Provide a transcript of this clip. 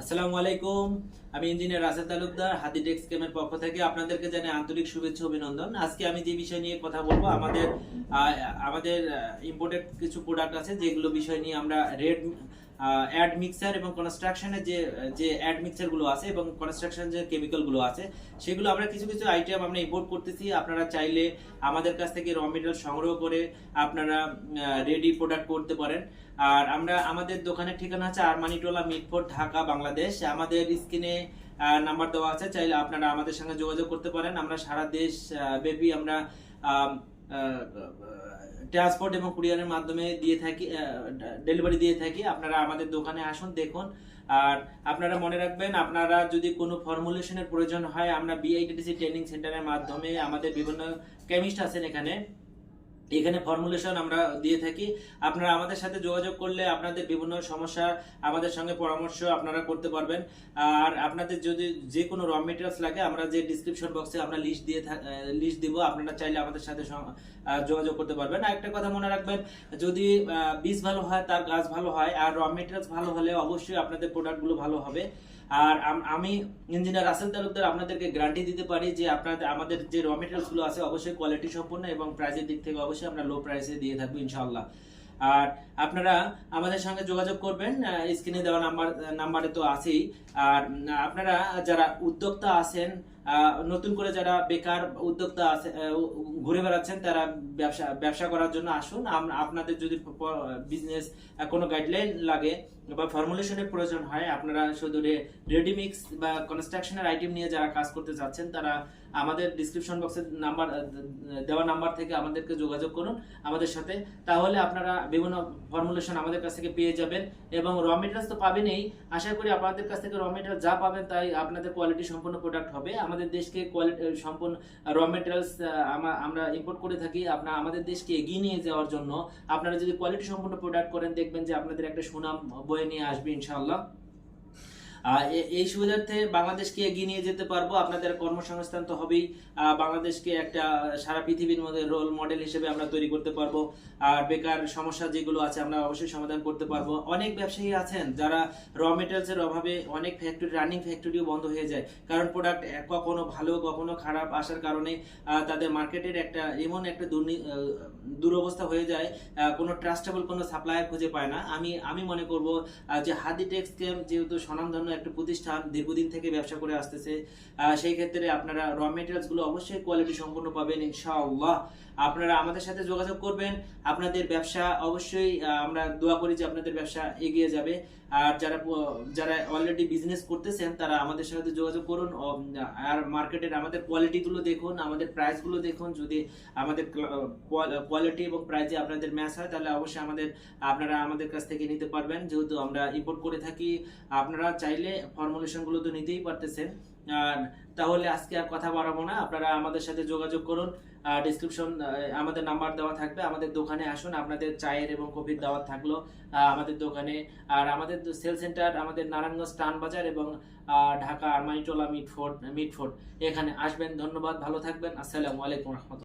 আসসালামু আলাইকুম। আমি ইঞ্জিনিয়ার রাশেদ তালুকদার, হাতি ডেক্স কেমের পক্ষ থেকে আপনাদেরকে জানাই আন্তরিক শুভেচ্ছা অভিনন্দন। আজকে আমি যে বিষয় নিয়ে কথা বলব, আমাদের আমাদের ইম্পোর্টেড কিছু প্রোডাক্ট আছে যেগুলো বিষয় নিয়ে আমরা রেড অ্যাড মিক্সার এবং কনস্ট্রাকশনের যে যে অ্যাড মিক্সারগুলো আছে এবং কনস্ট্রাকশন যে কেমিক্যালগুলো আছে, সেগুলো আমরা কিছু কিছু আইটেম আমরা ইম্পোর্ট করতেছি। আপনারা চাইলে আমাদের কাছ থেকে র মেটেরিয়াল সংগ্রহ করে আপনারা রেডি প্রোডাক্ট করতে পারেন। আর আমরা আমাদের দোকানের ঠিকানা আছে আরমানিটোলা মিটফোর্ট ঢাকা, বাংলাদেশ। আমাদের স্ক্রিনে নাম্বার দেওয়া আছে, চাইলে আপনারা আমাদের সঙ্গে যোগাযোগ করতে পারেন। আমরা সারা দেশ ব্যাপী আমরা ট্রান্সপোর্ট এবং কুরিয়ারের মাধ্যমে দিয়ে থাকি ডেলিভারি দিয়ে থাকি। আপনারা আমাদের দোকানে আসুন, দেখুন। আর আপনারা মনে রাখবেন, আপনারা যদি কোনো ফর্মুলেশনের প্রয়োজন হয়, আমরা বিআইটিসি ট্রেনিং সেন্টারের মাধ্যমে আমাদের বিভিন্ন কেমিস্ট আছেন এখানে। এখানে ফর্মুলেশন আমরা দিয়ে থাকি। আপনারা আমাদের সাথে যোগাযোগ করলে আপনাদের বিভিন্ন সমস্যা আমাদের সঙ্গে পরামর্শ আপনারা করতে পারবেন। আর আপনাদের যদি যে কোনো র মেটেরিয়ালস লাগে, আমরা যে ডিসক্রিপশন বক্সে আমরা লিস্ট দিয়ে লিস্ট দিব, আপনারা চাইলে আমাদের সাথে যোগাযোগ করতে পারবেন। আর একটা কথা মনে রাখবেন, যদি বীজ ভালো হয়, তার গাছ ভালো হয়, আর র মেটেরিয়ালস ভালো হলে অবশ্যই আপনাদের প্রোডাক্টগুলো ভালো হবে। আর আমি ইঞ্জিনিয়ার রাসেল তালুকদার আপনাদেরকে গ্যারান্টি দিতে পারি যে আপনাদের, আমাদের যে র মেটেরিয়ালসগুলো আছে, অবশ্যই কোয়ালিটি সম্পন্ন এবং প্রাইসের দিক থেকে অবশ্যই আমরা লো প্রাইসে দিয়ে থাকব ইনশাল্লাহ আর আপনারা আমাদের সঙ্গে যোগাযোগ করবেন স্ক্রিনে দেওয়া নাম্বার নাম্বারে তো আছেই। আর আপনারা যারা উদ্যোক্তা আছেন নতুন করে যারা বেকার উদ্যোক্তা আছে ঘুরে বেড়াচ্ছেন, তারা ব্যবসা ব্যবসা করার জন্য আসুন। আপনাদের যদি বিজনেস কোনো গাইডলাইন লাগে বা ফর্মুলেশনের প্রয়োজন হয়, আপনারা শুধু রেডিমিক্স বা কনস্ট্রাকশনের আইটেম নিয়ে যারা কাজ করতে যাচ্ছেন, তারা আমাদের ডিসক্রিপশন বক্সের নাম্বার দেওয়া নাম্বার থেকে আমাদেরকে যোগাযোগ করুন আমাদের সাথে। তাহলে আপনারা বিভিন্ন ফর্মুলেশন আমাদের কাছ থেকে পেয়ে যাবেন এবং র মেটেরিয়ালস তো পাবেনই। আশা করি আপনাদের কাছ থেকে র মেটেরিয়াল যা পাবেন, তাই আপনাদের কোয়ালিটি সম্পন্ন প্রোডাক্ট হবে। আমাদের দেশকে কোয়ালিটি সম্পূর্ণ র মেটেরিয়ালস আমরা ইম্পোর্ট করে থাকি আপনার আমাদের দেশকে এগিয়ে নিয়ে যাওয়ার জন্য। আপনারা যদি কোয়ালিটি সম্পূর্ণ প্রোডাক্ট করেন, দেখবেন যে আপনাদের একটা সুনাম বয়ে নিয়ে আসবে এ- এই সুবিধার্থে বাংলাদেশকে এগিয়ে নিয়ে যেতে পারব। আপনাদের কর্মসংস্থান তো হবেই। বাংলাদেশকে একটা সারা পৃথিবীর মধ্যে রোল মডেল হিসেবে আমরা তৈরি করতে পারব। আর বেকার সমস্যা যেগুলো আছে, আমরা অবশ্যই সমাধান করতে পারব। অনেক ব্যবসায়ী আছেন যারা র মেটেরিয়ালস এর অভাবে অনেক ফ্যাক্টরি রানিং ফ্যাক্টরিও বন্ধ হয়ে যায়। কারণ প্রোডাক্ট কখনো ভালো, কখনো খারাপ আসার কারণে তাদের মার্কেটের একটা এমন একটা দুরবস্থা হয়ে যায় কোনো ট্রাস্টেবল কোনো সাপ্লায়ার খুঁজে পায় না। আমি আমি মনে করব যে হাদি টেক্স যেহেতু স্বনামধন্য একটা প্রতিষ্ঠান দীর্ঘদিন থেকে ব্যবসা করে আসতেছে। সেই ক্ষেত্রে আপনারা র মেটেরিয়ালসগুলো অবশ্যই কোয়ালিটি সম্পন্ন পাবেন, ইনশাআল্লাহ। আপনারা আমাদের সাথে যোগাযোগ করবেন। আপনাদের ব্যবসা অবশ্যই আমরা দোয়া করি যে আপনাদের ব্যবসা এগিয়ে যাবে। আর যারা যারা অলরেডি বিজনেস করতেছেন, তারা আমাদের সাথে যোগাযোগ করুন। আর মার্কেটের আমাদের কোয়ালিটি গুলো দেখুন, আমাদের প্রাইসগুলো দেখুন। যদি আমাদের কোয়ালিটি এবং প্রাইসে আপনাদের ম্যাচ হয়, তাহলে অবশ্যই আমাদের, আপনারা আমাদের কাছ থেকে নিতে পারবেন। যেহেতু আমরা ইম্পোর্ট করে থাকি, আপনারা চাইলে ফর্মুলেশনগুলো তো নিতেই পারতেছেন। আর তাহলে আজকে আর কথা বাড়াবো না। আপনারা আমাদের সাথে যোগাযোগ করুন। ডিসক্রিপশন আমাদের নাম্বার দেওয়া থাকবে। আমাদের দোকানে আসুন। আপনাদের চায়ের এবং কফির দাওয়াত থাকল আমাদের দোকানে। আর আমাদের সেল সেন্টার আমাদের নারায়ণগঞ্জ টান বাজার এবং ঢাকা আরমানিটোলা মিটফোর্ট মিটফোর্ট এখানে আসবেন। ধন্যবাদ। ভালো থাকবেন। আসসালামু আলাইকুম রহমতুল্লাহ।